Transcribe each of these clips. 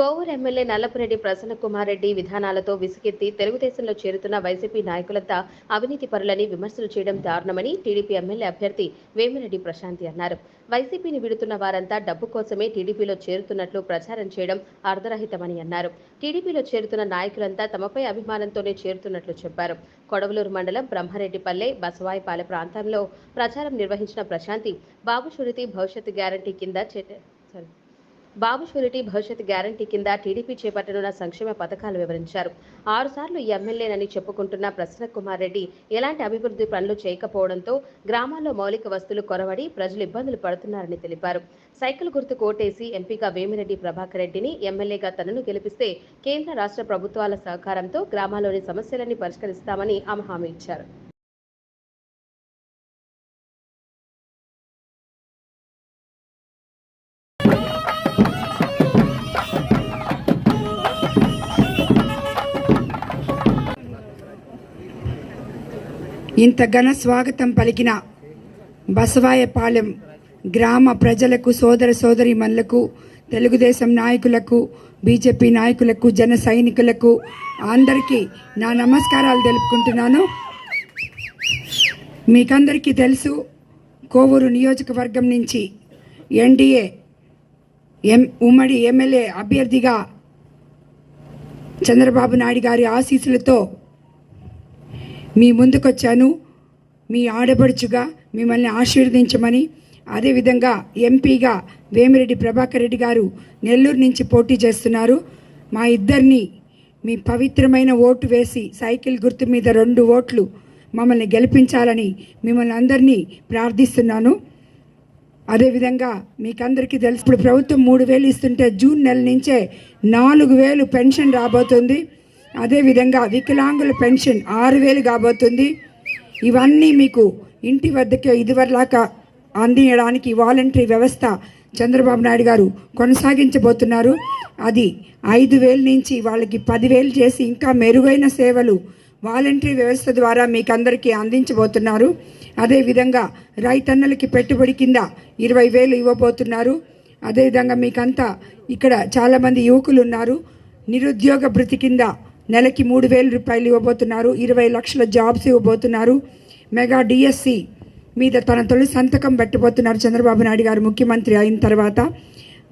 Kovur MLA Nallapureddy Prasanna Kumar Reddy విధానాలతో విసుగెత్తి తెలుగుదేశంలో చేరుతున్న వైసీపీ నాయకులంతా అవినీతి పరులని విమర్శలు చేయడం దారుణమని టీడీపీ ఎమ్మెల్యే అభ్యర్థి వేమిరెడ్డి ప్రశాంతి అన్నారు. వైసీపీని విడుతున్న వారంతా డబ్బు కోసమే టీడీపీలో చేరుతున్నట్లు ప్రచారం చేయడం అర్ధరహితమని అన్నారు. టీడీపీలో చేరుతున్న నాయకులంతా తమపై అభిమానంతోనే చేరుతున్నట్లు చెప్పారు. కొడవలూరు మండలం బ్రహ్మారెడ్డిపల్లె బసవాయిపాలె ప్రాంతంలో ప్రచారం నిర్వహించిన ప్రశాంతి బాబు షురిటీ భవిష్యత్ గ్యారంటీ కింద sorry. Babu surety Bhavishyat guarantee కింద టీడీపీ చేపట్టనున్న సంక్షేమ పథకాలు వివరించారు. ఆరుసార్లు ఎమ్మెల్యేనని చెప్పుకుంటున్న ప్రసన్న కుమార్ రెడ్డి ఎలాంటి అభివృద్ధి పనులు చేయకపోవడంతో గ్రామాల్లో మౌలిక వస్తువులు కొరవడి ప్రజలు ఇబ్బందులు పడుతున్నారని తెలిపారు. సైకిల్ గుర్తు కోటేసి ఎంపీగా వేమిరెడ్డి ప్రభాకర్ రెడ్డిని ఎమ్మెల్యేగా తనను గెలిపిస్తే కేంద్ర రాష్ట్ర ప్రభుత్వాల సహకారంతో గ్రామాల్లోని సమస్యలన్నీ పరిష్కరిస్తామని ఆమె హామీ ఇచ్చారు. ఇంత ఘన స్వాగతం పలికిన బసవాయపాలెం గ్రామ ప్రజలకు సోదర సోదరిమణులకు తెలుగుదేశం నాయకులకు బీజేపీ నాయకులకు జన సైనికులకు అందరికీ నా నమస్కారాలు తెలుపుకుంటున్నాను. మీకందరికీ తెలుసు కోవూరు నియోజకవర్గం నుంచి ఎన్డీఏ ఎం ఉమ్మడి ఎమ్మెల్యే అభ్యర్థిగా చంద్రబాబు నాయుడు గారి ఆశీస్సులతో మీ ముందుకొచ్చాను. మీ ఆడబడుచుగా మిమ్మల్ని ఆశీర్వదించమని అదేవిధంగా ఎంపీగా వేమిరెడ్డి ప్రభాకర్ రెడ్డి గారు నెల్లూరు నుంచి పోటీ చేస్తున్నారు. మా ఇద్దరిని మీ పవిత్రమైన ఓటు వేసి సైకిల్ గుర్తు మీద రెండు ఓట్లు మమ్మల్ని గెలిపించాలని మిమ్మల్ని అందరినీ ప్రార్థిస్తున్నాను. అదేవిధంగా మీకందరికీ తెలుసు ఇప్పుడు ప్రభుత్వం మూడు వేలు ఇస్తుంటే జూన్ నెల నుంచే నాలుగు వేలు పెన్షన్ రాబోతుంది. అదేవిధంగా వికలాంగుల పెన్షన్ ఆరు వేలు కాబోతుంది. ఇవన్నీ మీకు ఇంటి వద్దకే ఇదివరలాగా అందించడానికి వాలంటరీ వ్యవస్థ చంద్రబాబు నాయుడు గారు కొనసాగించబోతున్నారు. అది ఐదు వేల నుంచి వాళ్ళకి పదివేలు చేసి ఇంకా మెరుగైన సేవలు వాలంటరీ వ్యవస్థ ద్వారా మీకు అందరికీ అందించబోతున్నారు. అదేవిధంగా రైతన్నలకి పెట్టుబడి కింద ఇరవై వేలు ఇవ్వబోతున్నారు. అదేవిధంగా మీకంతా ఇక్కడ చాలామంది యువకులు ఉన్నారు. నిరుద్యోగ భృతి కింద నెలకి మూడు వేల రూపాయలు ఇవ్వబోతున్నారు. ఇరవై లక్షల జాబ్స్ ఇవ్వబోతున్నారు. మెగా డిఎస్సి మీద తన తొలి సంతకం పెట్టబోతున్నారు చంద్రబాబు నాయుడు గారు ముఖ్యమంత్రి అయిన తర్వాత.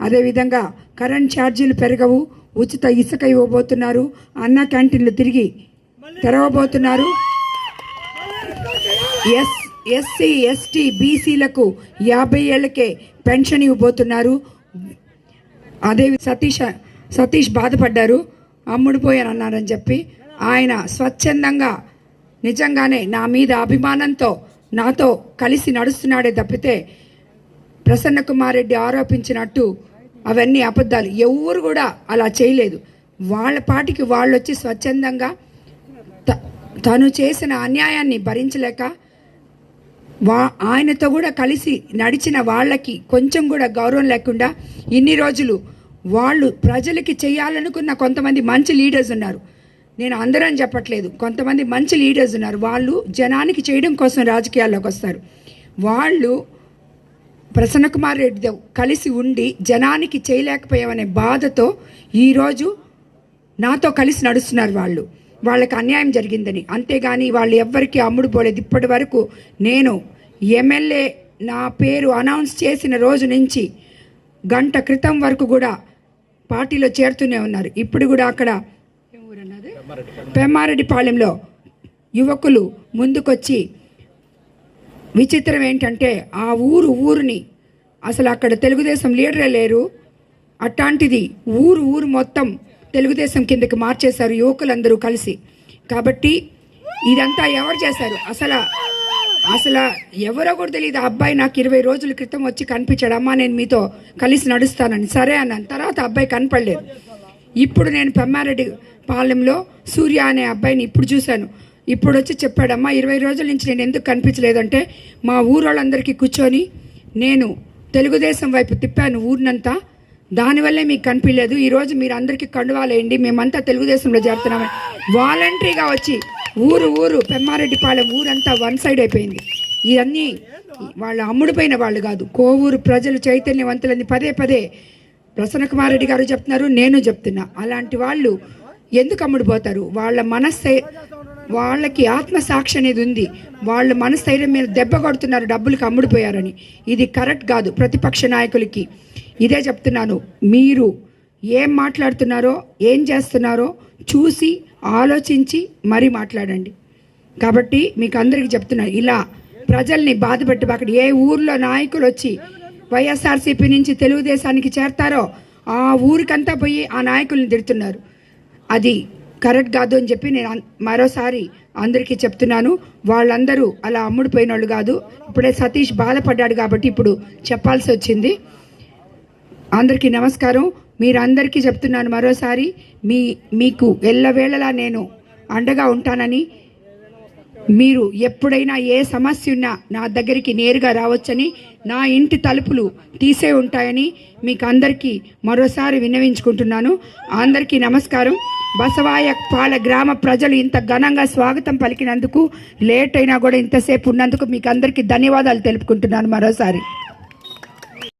అదేవిధంగా కరెంట్ ఛార్జీలు పెరగవు. ఉచిత ఇసుక ఇవ్వబోతున్నారు. అన్న క్యాంటీన్లు తిరిగి తెరవబోతున్నారు. ఎస్ ఎస్సీ ఎస్టీ బీసీలకు యాభై ఏళ్ళకే పెన్షన్ ఇవ్వబోతున్నారు. అదే సతీష్ సతీష్ బాధపడ్డారు. అమ్ముడుపోయాను అన్నారని చెప్పి ఆయన స్వచ్ఛందంగా నిజంగానే నా మీద అభిమానంతో నాతో కలిసి నడుస్తున్నాడే తప్పితే ప్రసన్న కుమార్ రెడ్డి ఆరోపించినట్టు అవన్నీ అబద్ధాలు. ఎవరు కూడా అలా చేయలేదు. వాళ్ళ పాటికి వాళ్ళు వచ్చి స్వచ్ఛందంగా త- తను చేసిన అన్యాయాన్ని భరించలేక వా ఆయనతో కూడా కలిసి నడిచిన వాళ్ళకి కొంచెం కూడా గౌరవం లేకుండా ఇన్ని రోజులు వాళ్ళు ప్రజలకి చేయాలనుకున్న కొంతమంది మంచి లీడర్స్ ఉన్నారు. నేను అందరం చెప్పట్లేదు. కొంతమంది మంచి లీడర్స్ ఉన్నారు. వాళ్ళు జనానికి చేయడం కోసం రాజకీయాల్లోకి వస్తారు. వాళ్ళు ప్రసన్న కుమార్ రెడ్డితో కలిసి ఉండి జనానికి చేయలేకపోయామనే బాధతో ఈరోజు నాతో కలిసి నడుస్తున్నారు వాళ్ళు. వాళ్ళకి అన్యాయం జరిగిందని. అంతేగాని వాళ్ళు ఎవ్వరికీ అమ్ముడు పోలేదు. ఇప్పటి వరకు నేను ఎమ్మెల్యే నా పేరు అనౌన్స్ చేసిన రోజు నుంచి గంట క్రితం వరకు కూడా పార్టీలో చేరుతూనే ఉన్నారు. ఇప్పుడు కూడా అక్కడ ఏం పెమ్మారెడ్డిపాలెంలో యువకులు ముందుకొచ్చి విచిత్రం ఏంటంటే ఆ ఊరు ఊరిని అసలు అక్కడ తెలుగుదేశం లీడరే లేరు. అట్లాంటిది ఊరు ఊరు మొత్తం తెలుగుదేశం కిందకి మార్చేశారు యువకులందరూ కలిసి. కాబట్టి ఇదంతా ఎవరు చేశారు? అసలు అసలు ఎవరో కూడా తెలియదు ఆ అబ్బాయి నాకు ఇరవై రోజుల క్రితం వచ్చి కనిపించాడు. అమ్మా నేను మీతో కలిసి నడుస్తానని. సరే అన్నాను తర్వాత అబ్బాయి కనపడలేదు. ఇప్పుడు నేను పెమ్మారెడ్డి పాలెంలో సూర్య అనే అబ్బాయిని ఇప్పుడు చూశాను. ఇప్పుడు వచ్చి చెప్పాడమ్మా ఇరవై రోజుల నుంచి నేను ఎందుకు కనిపించలేదంటే మా ఊరోళ్ళందరికీ కూర్చొని నేను తెలుగుదేశం వైపు తిప్పాను ఊరినంతా. దానివల్లే మీకు కనిపించలేదు. ఈరోజు మీరు అందరికీ కండువాలేయండి. మేమంతా తెలుగుదేశంలో చేరుతున్నామని. వాలంటరీగా వచ్చి ఊరు ఊరు పెమ్మారెడ్డిపాలెం ఊరంతా వన్ సైడ్ అయిపోయింది. ఇవన్నీ వాళ్ళు అమ్ముడుపోయిన వాళ్ళు కాదు. కోవూరు ప్రజలు చైతన్యవంతులని పదే పదే ప్రసన్న కుమార్ రెడ్డి గారు చెప్తున్నారు నేను చెప్తున్నా. అలాంటి వాళ్ళు ఎందుకు అమ్ముడుపోతారు? వాళ్ళ మనస్సే వాళ్ళకి ఆత్మసాక్షి అనేది ఉంది. వాళ్ళ మనస్థైర్యం మీద దెబ్బ కొడుతున్నారు డబ్బులకు అమ్ముడుపోయారని. ఇది కరెక్ట్ కాదు ప్రతిపక్ష నాయకులకి. ఇదే చెప్తున్నాను. మీరు ఏం మాట్లాడుతున్నారో ఏం చేస్తున్నారో చూసి ఆలోచించి మరీ మాట్లాడండి. కాబట్టి మీకు అందరికీ చెప్తున్నా ఇలా ప్రజల్ని బాధ పెట్టబాకండి. ఏ ఊర్లో నాయకులు వచ్చి వైఎస్ఆర్సీపీ నుంచి తెలుగుదేశానికి చేరతారో ఆ ఊరికంతా పోయి ఆ నాయకుల్ని తిడుతున్నారు. అది కరెక్ట్ కాదు అని చెప్పి నేను మరోసారి అందరికీ చెప్తున్నాను. వాళ్ళందరూ అలా అమ్ముడిపోయిన వాళ్ళు కాదు. ఇప్పుడే సతీష్ బాధపడ్డాడు కాబట్టి ఇప్పుడు చెప్పాల్సి వచ్చింది అందరికీ నమస్కారం. మీరందరికీ చెప్తున్నాను మరోసారి మీ మీకు ఎల్లవేళలా నేను అండగా ఉంటానని మీరు ఎప్పుడైనా ఏ సమస్య ఉన్నా నా దగ్గరికి నేరుగా రావచ్చని నా ఇంటి తలుపులు తీసే ఉంటాయని మీకు అందరికీ మరోసారి విన్నవించుకుంటున్నాను. అందరికీ నమస్కారం. బసవాయ పాల గ్రామ ప్రజలు ఇంత ఘనంగా స్వాగతం పలికినందుకు లేట్ అయినా కూడా ఇంతసేపు ఉన్నందుకు మీకు అందరికీ ధన్యవాదాలు తెలుపుకుంటున్నాను మరోసారి.